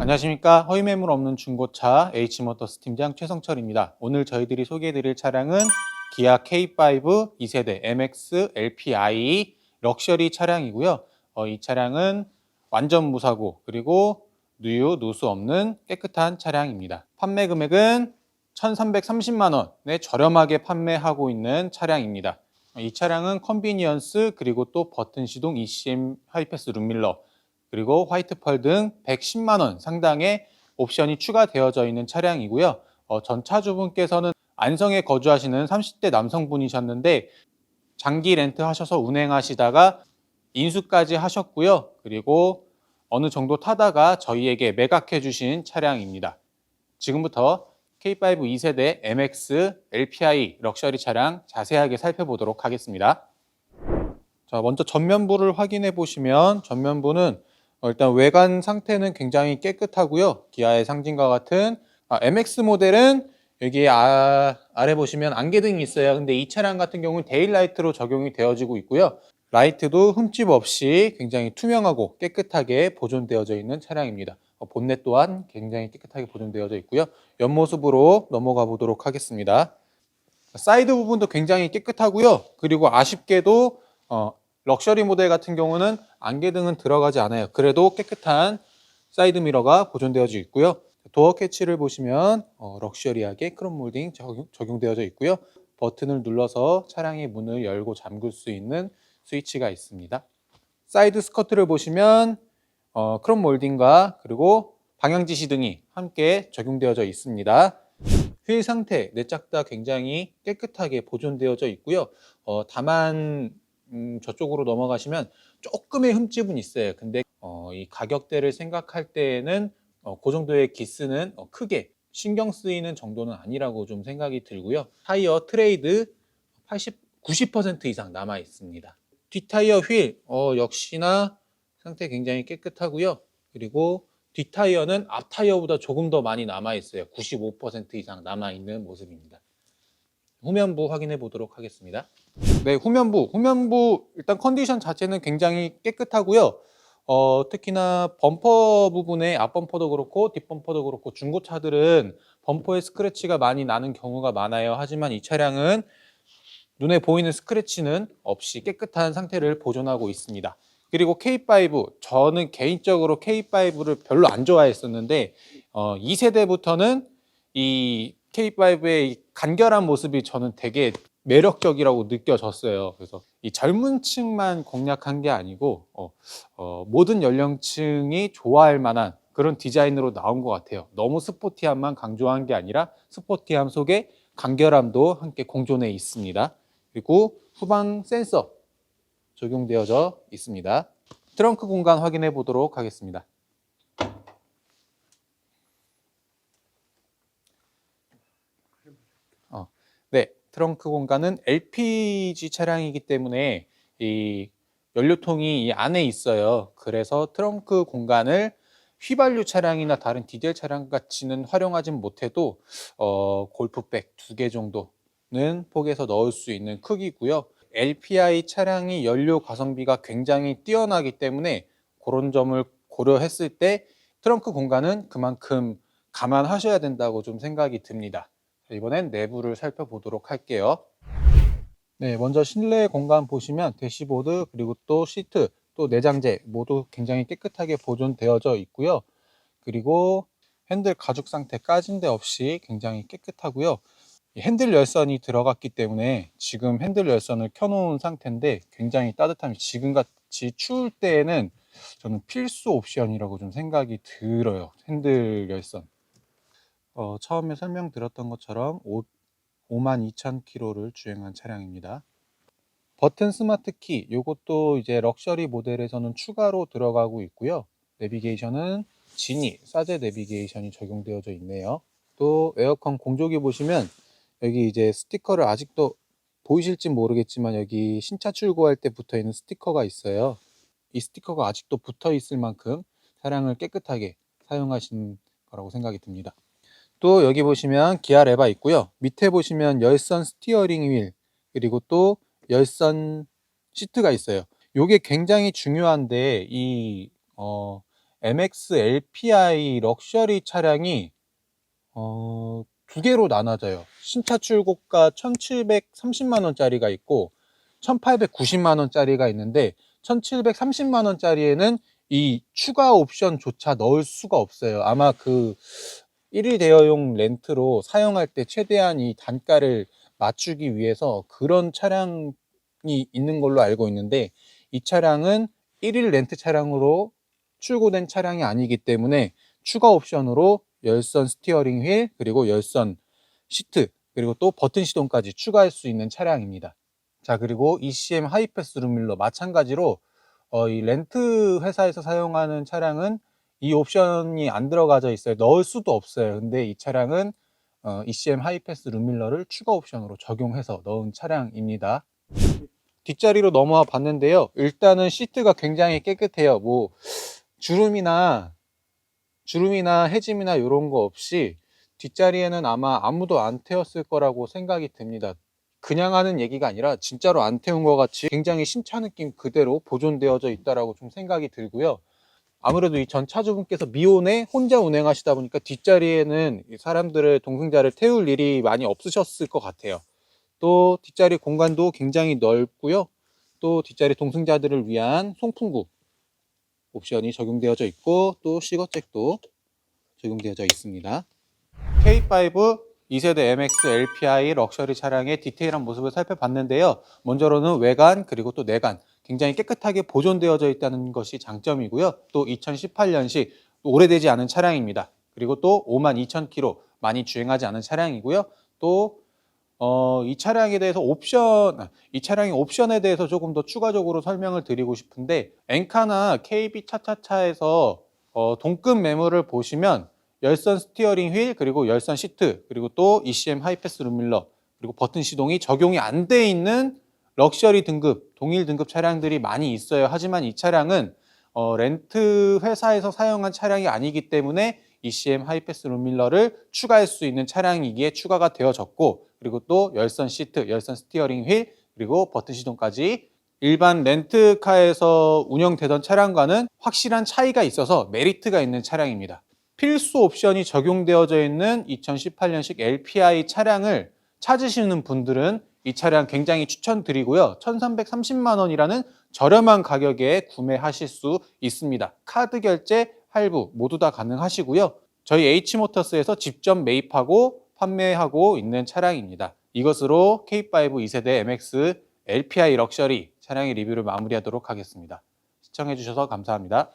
안녕하십니까 허위 매물 없는 중고차 H모터스 팀장 최성철입니다. 오늘 저희들이 소개해드릴 차량은 기아 K5 2세대 MX LPI 럭셔리 차량이고요. 어, 이 차량은 완전 무사고 그리고 누유 누수 없는 깨끗한 차량입니다. 판매 금액은 1,330만 원에 저렴하게 판매하고 있는 차량입니다. 이 차량은 컨비니언스 그리고 또 버튼 시동 ECM 하이패스 룸밀러 그리고 화이트 펄 등 110만 원 상당의 옵션이 추가되어져 있는 차량이고요. 어, 전 차주분께서는 안성에 거주하시는 30대 남성분이셨는데 장기 렌트 하셔서 운행하시다가 인수까지 하셨고요. 그리고 어느 정도 타다가 저희에게 매각해 주신 차량입니다. 지금부터 K5 2세대 MX LPI 럭셔리 차량 자세하게 살펴보도록 하겠습니다. 자, 먼저 전면부를 확인해 보시면 전면부는 어, 일단 외관 상태는 굉장히 깨끗하고요. 기아의 상징과 같은 아, MX 모델은 여기 아, 아래 보시면 안개등이 있어요. 근데 이 차량 같은 경우는 데일라이트로 적용이 되어지고 있고요. 라이트도 흠집 없이 굉장히 투명하고 깨끗하게 보존되어져 있는 차량입니다. 어, 본넷 또한 굉장히 깨끗하게 보존되어져 있고요. 옆모습으로 넘어가 보도록 하겠습니다. 사이드 부분도 굉장히 깨끗하고요. 그리고 아쉽게도 어, 럭셔리 모델 같은 경우는 안개등은 들어가지 않아요. 그래도 깨끗한 사이드 미러가 보존되어져 있고요. 도어 캐치를 보시면 어, 럭셔리하게 크롬 몰딩 적용, 적용 되어져 있고요. 버튼을 눌러서 차량의 문을 열고 잠글 수 있는 스위치가 있습니다. 사이드 스커트를 보시면 어, 크롬 몰딩과 그리고 방향 지시 등이 함께 적용되어져 있습니다. 휠 상태, 내짝 다 굉장히 깨끗하게 보존되어져 있고요. 어, 다만 음, 저쪽으로 넘어가시면 조금의 흠집은 있어요. 근데 어, 이 가격대를 생각할 때에는 어, 그 정도의 기스는 어, 크게 신경 쓰이는 정도는 아니라고 좀 생각이 들고요. 타이어 트레이드 80, 90% 이상 남아 있습니다. 뒷타이어 휠 어, 역시나 상태 굉장히 깨끗하고요. 그리고 뒷타이어는 앞타이어보다 조금 더 많이 남아 있어요. 95% 이상 남아 있는 모습입니다. 후면부 확인해 보도록 하겠습니다. 네, 후면부. 후면부 일단 컨디션 자체는 굉장히 깨끗하고요. 어, 특히나 범퍼 부분에 앞범퍼도 그렇고 뒷범퍼도 그렇고 중고차들은 범퍼에 스크래치가 많이 나는 경우가 많아요. 하지만 이 차량은 눈에 보이는 스크래치는 없이 깨끗한 상태를 보존하고 있습니다. 그리고 K5 저는 개인적으로 K5를 별로 안 좋아했었는데 어, 2세대부터는 이 K5의 간결한 모습이 저는 되게 매력적이라고 느껴졌어요. 그래서 이 젊은 층만 공략한 게 아니고 어, 어, 모든 연령층이 좋아할 만한 그런 디자인으로 나온 것 같아요. 너무 스포티함만 강조한 게 아니라 스포티함 속에 간결함도 함께 공존해 있습니다. 그리고 후방 센서 적용되어져 있습니다. 트렁크 공간 확인해 보도록 하겠습니다. 어, 네, 트렁크 공간은 LPG 차량이기 때문에 이 연료통이 이 안에 있어요. 그래서 트렁크 공간을 휘발유 차량이나 다른 디젤 차량 같이는 활용하진 못해도 어, 골프백 두 개 정도는 폭에서 넣을 수 있는 크기고요. LPI 차량이 연료 가성비가 굉장히 뛰어나기 때문에 그런 점을 고려했을 때 트렁크 공간은 그만큼 감안하셔야 된다고 좀 생각이 듭니다. 이번엔 내부를 살펴보도록 할게요. 네, 먼저 실내 공간 보시면 대시보드 그리고 또 시트 또 내장재 모두 굉장히 깨끗하게 보존되어져 있고요. 그리고 핸들 가죽 상태 까진 데 없이 굉장히 깨끗하고요. 핸들 열선이 들어갔기 때문에 지금 핸들 열선을 켜놓은 상태인데 굉장히 따뜻합니다. 지금같이 추울 때에는 저는 필수 옵션이라고 좀 생각이 들어요. 핸들 열선. 어, 처음에 설명드렸던 것처럼 5, 52,000km를 주행한 차량입니다. 버튼 스마트 키, 이것도 이제 럭셔리 모델에서는 추가로 들어가고 있고요. 내비게이션은 지니, 사제 내비게이션이 적용되어져 있네요. 또 에어컨 공조기 보시면 여기 이제 스티커를 아직도 보이실지 모르겠지만 여기 신차 출고할 때 붙어 있는 스티커가 있어요. 이 스티커가 아직도 붙어 있을 만큼 차량을 깨끗하게 사용하신 거라고 생각이 듭니다. 또 여기 보시면 기아 레바 있고요. 밑에 보시면 열선 스티어링 휠 그리고 또 열선 시트가 있어요. 이게 굉장히 중요한데 이 어, MX LPI 럭셔리 차량이 어, 두 개로 나눠져요. 신차 출고가 1,730만 원짜리가 있고 1,890만 원짜리가 있는데 1,730만 원짜리에는 이 추가 옵션조차 넣을 수가 없어요. 아마 그 1일 대여용 렌트로 사용할 때 최대한 이 단가를 맞추기 위해서 그런 차량이 있는 걸로 알고 있는데 이 차량은 1일 렌트 차량으로 출고된 차량이 아니기 때문에 추가 옵션으로 열선 스티어링 휠 그리고 열선 시트 그리고 또 버튼 시동까지 추가할 수 있는 차량입니다. 자 그리고 ECM 하이패스 룸밀러 마찬가지로 어, 이 렌트 회사에서 사용하는 차량은 이 옵션이 안 들어가져 있어요. 넣을 수도 없어요. 근데 이 차량은 어, ECM 하이패스 룸밀러를 추가 옵션으로 적용해서 넣은 차량입니다. 뒷자리로 넘어와 봤는데요. 일단은 시트가 굉장히 깨끗해요. 뭐 주름이나 주름이나 해짐이나 이런 거 없이 뒷자리에는 아마 아무도 안 태웠을 거라고 생각이 듭니다. 그냥 하는 얘기가 아니라 진짜로 안 태운 것 같이 굉장히 신차 느낌 그대로 보존되어져 있다라고 좀 생각이 들고요. 아무래도 이 전 차주분께서 미혼에 혼자 운행하시다 보니까 뒷자리에는 이 사람들을 동승자를 태울 일이 많이 없으셨을 것 같아요. 또 뒷자리 공간도 굉장히 넓고요. 또 뒷자리 동승자들을 위한 송풍구 옵션이 적용되어져 있고 또 시거잭도 적용되어져 있습니다. K5 2세대 MX LPI 럭셔리 차량의 디테일한 모습을 살펴봤는데요. 먼저로는 외관 그리고 또 내관 굉장히 깨끗하게 보존되어져 있다는 것이 장점이고요. 또 2018년식 오래되지 않은 차량입니다. 그리고 또 5만 2천 킬로 많이 주행하지 않은 차량이고요. 또 어, 이 차량에 대해서 옵션, 아, 이 차량의 옵션에 대해서 조금 더 추가적으로 설명을 드리고 싶은데, 엔카나 KB 차차차에서 어, 동급 매물을 보시면 열선 스티어링 휠, 그리고 열선 시트, 그리고 또 ECM 하이패스 룸밀러, 그리고 버튼 시동이 적용이 안 돼 있는 럭셔리 등급, 동일 등급 차량들이 많이 있어요. 하지만 이 차량은 어, 렌트 회사에서 사용한 차량이 아니기 때문에 ECM 하이패스 룸밀러를 추가할 수 있는 차량이기에 추가가 되어졌고 그리고 또 열선 시트, 열선 스티어링 휠 그리고 버튼 시동까지 일반 렌트카에서 운영되던 차량과는 확실한 차이가 있어서 메리트가 있는 차량입니다. 필수 옵션이 적용되어져 있는 2018년식 LPI 차량을 찾으시는 분들은 이 차량 굉장히 추천드리고요. 1330만 원이라는 저렴한 가격에 구매하실 수 있습니다. 카드 결제, 할부 모두 다 가능하시고요. 저희 H모터스에서 직접 매입하고 판매하고 있는 차량입니다. 이것으로 K5 2세대 MX LPI 럭셔리 차량의 리뷰를 마무리하도록 하겠습니다. 시청해주셔서 감사합니다.